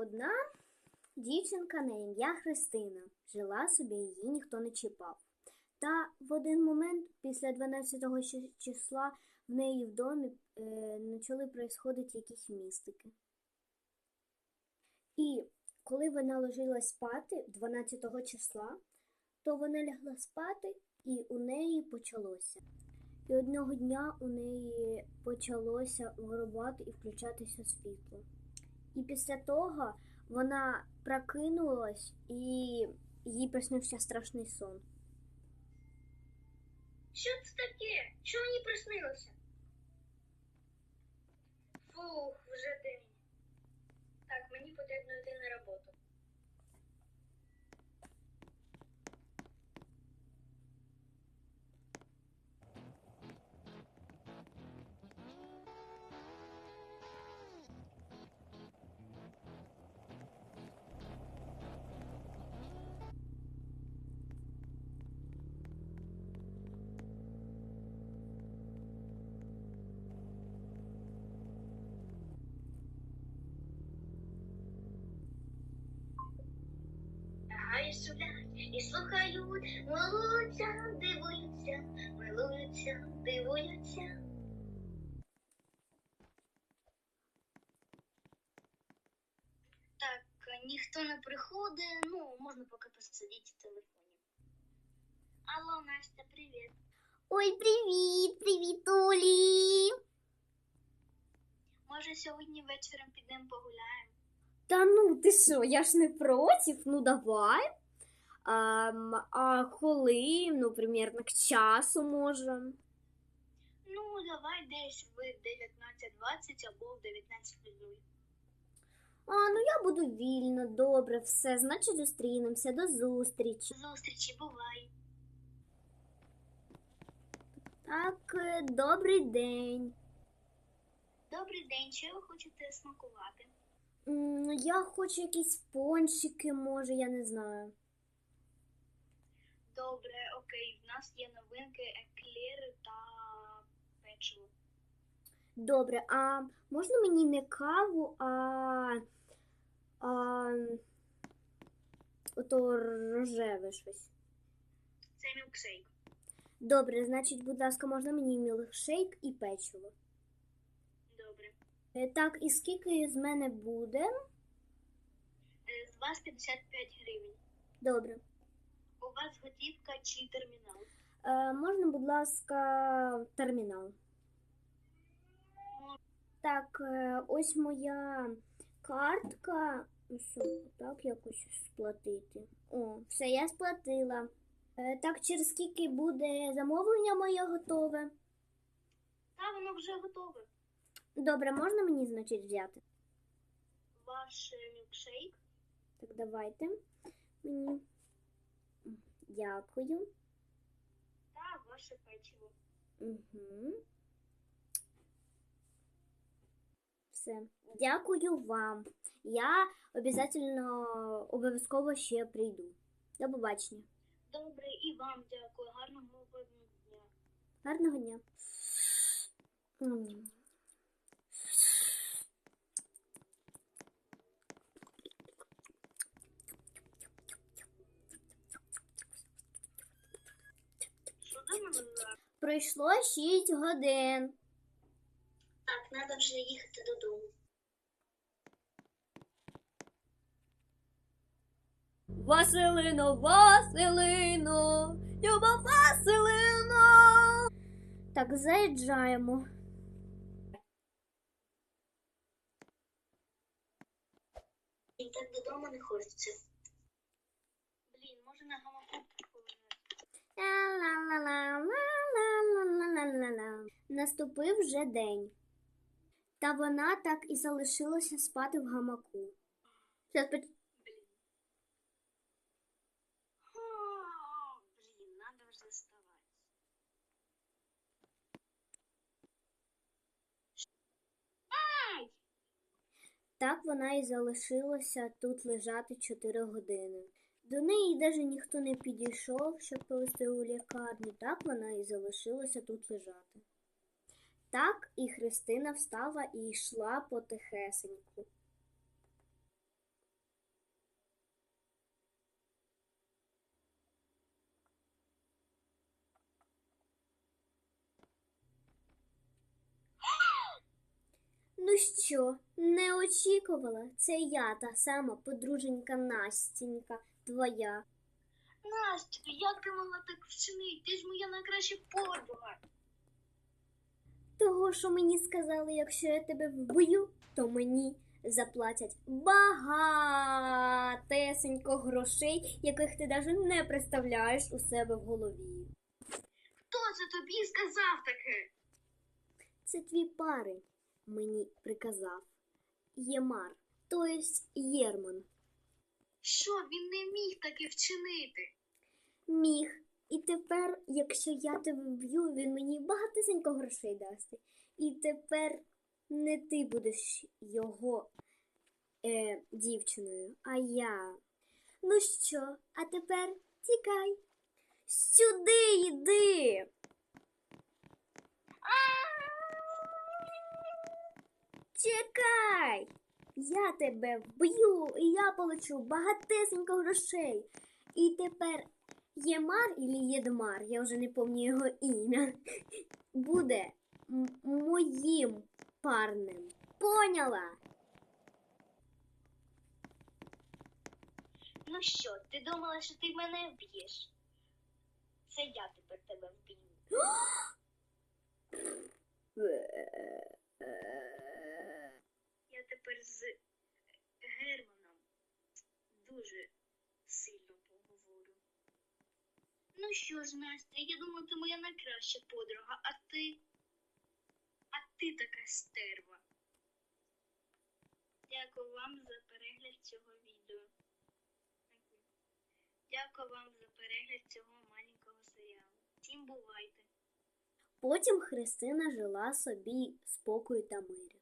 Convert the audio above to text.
Одна дівчинка на ім'я Христина жила собі, її ніхто не чіпав. Та в один момент, після 12 щ- числа, в неї в домі е, почали происходити якісь містики. І коли вона ложилась спати 12 числа, то вона лягла спати, і у неї почалося. І одного дня у неї почалося вирубати і включатися світло. І після того вона прокинулась і їй приснився страшний сон. Що це таке? Що мені приснилося? І слухають, милуються, дивуються, милуються, дивуються. Так, ніхто не приходить, ну, можна поки посидіти в телефоні. Алло, Настя, привіт. Ой, привіт, привіт, Олі! Може, сьогодні вечором підемо погуляємо? Та ну ти що, я ж не проти, ну давай. А, а коли, ну, примерно к часу може. Ну, давай десь в 19.20 або в 19.00. А, ну я буду вільна, добре, все, значить зустрінемося, до зустрічі. Зустрічі, бувай. Так, е, добрий день. Добрий день, що ви хочете смакувати? М, Я хочу якісь пончики, може, я не знаю. Добре, окей, в нас є новинки еклери та печиво. Добре, а можна мені не каву, а, а ото рожеве щось. Це мілкшейк. Добре, значить, будь ласка, можна мені мілкшейк і печиво. Добре. Е, Так, і скільки з мене буде? Е, З вас 55 гривень. Добре. Вас готівка чи термінал? Е, можна, будь ласка, термінал. Так, е, ось моя картка. Так якось сплатити. О, все, я сплатила. Е, так, через скільки буде замовлення моє готове? Та воно вже готове. Добре, можна мені, значить, взяти? Ваш е, мілкшейк. Так, давайте. Мені. Дякую. та ваше печиво. Угу. Все. Дякую вам. Я обов'язково обов'язково ще прийду. До побачення. Добре, і вам дякую. Гарного дня. Гарного дня. М. Що до мене за- Пройшло 6 годин. Так, треба вже їхати додому. Василино, Василино, Люба Василино. Так, заїжджаємо. І так додому не хочеться. Наступив вже день. Та вона так і залишилася спати в гамаку. Щас поч-. Так вона і залишилася тут лежати 4 години. До неї даже ніхто не підійшов, щоб повезти у лікарню, так вона і залишилася тут лежати. Так і Христина встала і йшла потихесеньку. Ну що, не очікувала? Це я та сама подруженька Настінька твоя. Настя, як ти могла так вчинити? Ти ж моя найкраща подруга. Того, що мені сказали, якщо я тебе вб'ю, то мені заплатять багатесенько грошей, яких ти навіть не представляєш у себе в голові. Хто це тобі сказав таке? Це твій парень мені приказав. Ємар, то єсть Єрман. Що він не міг таке вчинити? Міг. І тепер, якщо я тебе вб'ю, він мені багатесенько грошей дасть. І тепер не ти будеш його е, дівчиною, а я. Ну що, а тепер тікай. Сюди йди. Чекай. Я тебе вб'ю, і я получу багатесенько грошей. І тепер Ємар или Єдмар, я вже не пам'ятаю його ім'я, буде моїм парнем. Поняла? Ну що, ти думала, що ти мене вб'єш? Це я тепер тебе вб'ю. Тепер з Германом дуже сильно поговорю. Ну що ж, Настя, я думаю, ти моя найкраща подруга, а ти. А ти така стерва. Дякую вам за перегляд цього відео. Дякую вам за перегляд цього маленького серіалу. Всім бувайте! Потім Христина жила собі спокою та мирі.